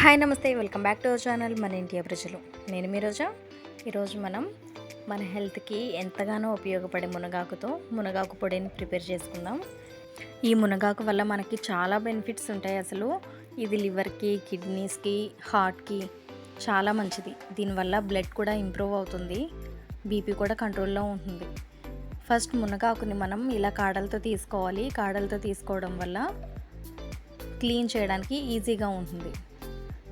Hi నమస్తే welcome back to our channel మన India ప్రజలు. నేను మీ రోజా. ఈరోజు మనం మన హెల్త్కి ఎంతగానో ఉపయోగపడే మునగాకుతో మునగాకు పొడిని ప్రిపేర్ చేసుకుందాం. ఈ మునగాకు వల్ల మనకి చాలా బెనిఫిట్స్ ఉంటాయి అసలు. ఇది లివర్కి కిడ్నీస్కి హార్ట్కి చాలా మంచిది. దీనివల్ల బ్లడ్ కూడా ఇంప్రూవ్ అవుతుంది. బీపీ కూడా కంట్రోల్లో ఉంటుంది. ఫస్ట్ మునగాకుని మనం ఇలా కాడలతో తీసుకోవాలి. కాడలతో తీసుకోవడం వల్ల క్లీన్ చేయడానికి ఈజీగా ఉంటుంది.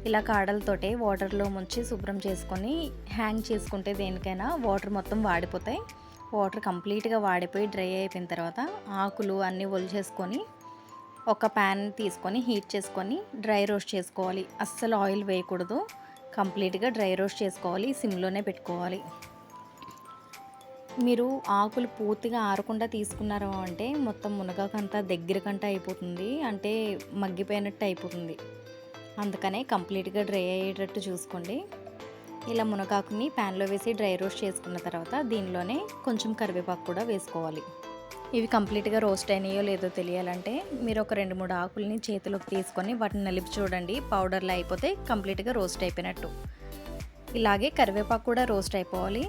ఇలా కాడలతోటే వాటర్లో ముంచి శుభ్రం చేసుకొని హ్యాంగ్ చేసుకుంటే దేనికైనా వాటర్ మొత్తం వాడిపోతాయి. వాటర్ కంప్లీట్గా వాడిపోయి డ్రై అయిపోయిన తర్వాత ఆకులు అన్నీ ఒలిచేసుకొని ఒక ప్యాన్ తీసుకొని హీట్ చేసుకొని డ్రై రోస్ట్ చేసుకోవాలి. అస్సలు ఆయిల్ వేయకూడదు. కంప్లీట్గా డ్రై రోస్ట్ చేసుకోవాలి. సిమ్లోనే పెట్టుకోవాలి. మీరు ఆకులు పూర్తిగా ఆరకుండా తీసుకున్నారు అంటే మొత్తం మునగాకంతా దగ్గరకంట అయిపోతుంది. అంటే మగ్గిపోయినట్టు అయిపోతుంది. అందుకనే కంప్లీట్గా డ్రై అయ్యేటట్టు చూసుకోండి. ఇలా మునగాకుని ప్యాన్లో వేసి డ్రై రోస్ట్ చేసుకున్న తర్వాత దీనిలోనే కొంచెం కరివేపాకు కూడా వేసుకోవాలి. ఇవి కంప్లీట్గా రోస్ట్ అయినాయో లేదో తెలియాలంటే మీరు ఒక రెండు మూడు ఆకుల్ని చేతిలోకి తీసుకొని వాటిని నలిపి చూడండి. పౌడర్లో అయిపోతే కంప్లీట్గా రోస్ట్ అయిపోయినట్టు. ఇలాగే కరివేపాకు కూడా రోస్ట్ అయిపోవాలి.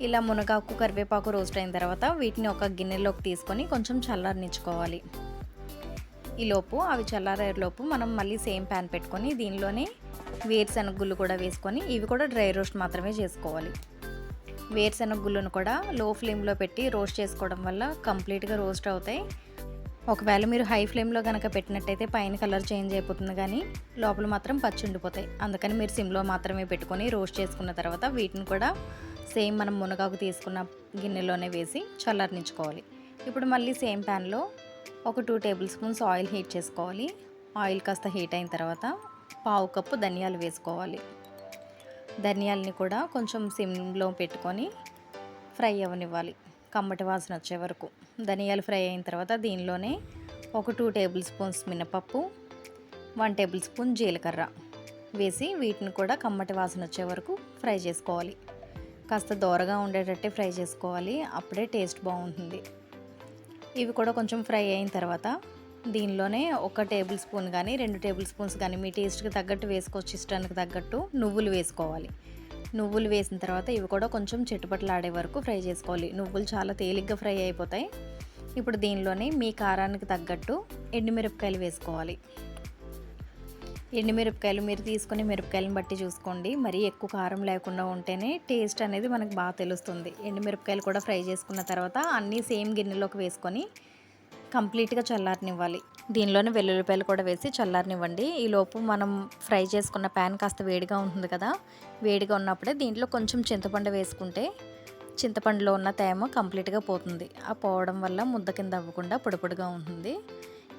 ఇలా మునగాకు కరివేపాకు రోస్ట్ అయిన తర్వాత వీటిని ఒక గిన్నెలోకి తీసుకొని కొంచెం చల్లారనిచ్చుకోవాలి. ఈలోపు అవి చల్లారేలోపు మనం మళ్ళీ సేమ్ ప్యాన్ పెట్టుకొని దీనిలోనే వేరుశనగ గుళ్ళు కూడా వేసుకొని ఇవి కూడా డ్రై రోస్ట్ మాత్రమే చేసుకోవాలి. వేరుశనగ గుళ్ళను కూడా లో ఫ్లేమ్లో పెట్టి రోస్ట్ చేసుకోవడం వల్ల కంప్లీట్గా రోస్ట్ అవుతాయి. ఒకవేళ మీరు హై ఫ్లేమ్లో కనుక పెట్టినట్టయితే పైన కలర్ చేంజ్ అయిపోతుంది కానీ లోపల మాత్రం పచ్చి ఉండిపోతాయి. అందుకని మీరు సిమ్లో మాత్రమే పెట్టుకొని రోస్ట్ చేసుకున్న తర్వాత వీటిని కూడా సేమ్ మనం మునగాకు తీసుకున్న గిన్నెలోనే వేసి చల్లారనిచ్చుకోవాలి. ఇప్పుడు మళ్ళీ సేమ్ ప్యాన్లో ఒక two tablespoons oil heat చేసుకోవాలి. ఆయిల్ కాస్త హీట్ అయిన తర్వాత పావు కప్పు ధనియాలు వేసుకోవాలి. ధనియాలని కూడా కొంచెం సిమ్లో పెట్టుకొని ఫ్రై అవ్వనివ్వాలి. కమ్మటి వాసన వచ్చే వరకు. ధనియాలు ఫ్రై అయిన తర్వాత దీనిలోనే ఒక టూ టేబుల్ స్పూన్స్ మినపప్పు వన్ టేబుల్ స్పూన్ జీలకర్ర వేసి వీటిని కూడా కమ్మటి వాసన వచ్చే వరకు ఫ్రై చేసుకోవాలి. కాస్త దోరగా ఉండేటట్టే ఫ్రై చేసుకోవాలి. అప్పుడే టేస్ట్ బాగుంటుంది. ఇవి కూడా కొంచెం ఫ్రై అయిన తర్వాత దీనిలోనే ఒక టేబుల్ స్పూన్ కానీ రెండు టేబుల్ స్పూన్స్ కానీ మీ టేస్ట్కి తగ్గట్టు వేసుకోవచ్చు ఇష్టానికి తగ్గట్టు నువ్వులు వేసుకోవాలి. నువ్వులు వేసిన తర్వాత ఇవి కూడా కొంచెం చిట్టుపట్లాడే వరకు ఫ్రై చేసుకోవాలి. నువ్వులు చాలా తేలిగ్గా ఫ్రై అయిపోతాయి. ఇప్పుడు దీనిలోనే మీ కారానికి తగ్గట్టు ఎండుమిరపకాయలు వేసుకోవాలి. ఎండుమిరపకాయలు మీరు తీసుకుని మిరపకాయలను బట్టి చూసుకోండి. మరీ ఎక్కువ కారం లేకుండా ఉంటేనే టేస్ట్ అనేది మనకు బాగా తెలుస్తుంది. ఎండుమిరపకాయలు కూడా ఫ్రై చేసుకున్న తర్వాత అన్నీ సేమ్ గిన్నెలోకి వేసుకొని కంప్లీట్గా చల్లారనివ్వాలి. దీనిలోనే వెల్లుల్లిపాయలు కూడా వేసి చల్లారనివ్వండి. ఈలోపు మనం ఫ్రై చేసుకున్న ప్యాన్ కాస్త వేడిగా ఉంటుంది కదా వేడిగా ఉన్నప్పుడే దీంట్లో కొంచెం చింతపండు వేసుకుంటే చింతపండులో ఉన్న తేమ కంప్లీట్గా పోతుంది. ఆ పోవడం వల్ల ముద్ద కింద అవ్వకుండా పొడిపొడిగా ఉంటుంది.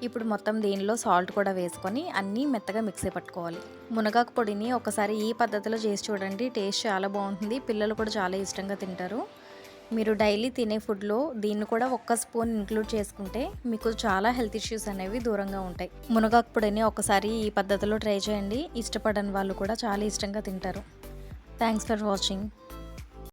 ఇప్పుడు మొత్తం దీనిలో సాల్ట్ కూడా వేసుకొని అన్నీ మెత్తగా మిక్సీ పట్టుకోవాలి. మునగాకు పొడిని ఒకసారి ఈ పద్ధతిలో చేసి చూడండి టేస్ట్ చాలా బాగుంటుంది. పిల్లలు కూడా చాలా ఇష్టంగా తింటారు. మీరు డైలీ తినే ఫుడ్లో దీన్ని కూడా ఒక్క స్పూన్ ఇంక్లూడ్ చేసుకుంటే మీకు చాలా హెల్త్ ఇష్యూస్ అనేవి దూరంగా ఉంటాయి. మునగాకు పొడిని ఒకసారి ఈ పద్ధతిలో ట్రై చేయండి. ఇష్టపడని వాళ్ళు కూడా చాలా ఇష్టంగా తింటారు. Thanks for watching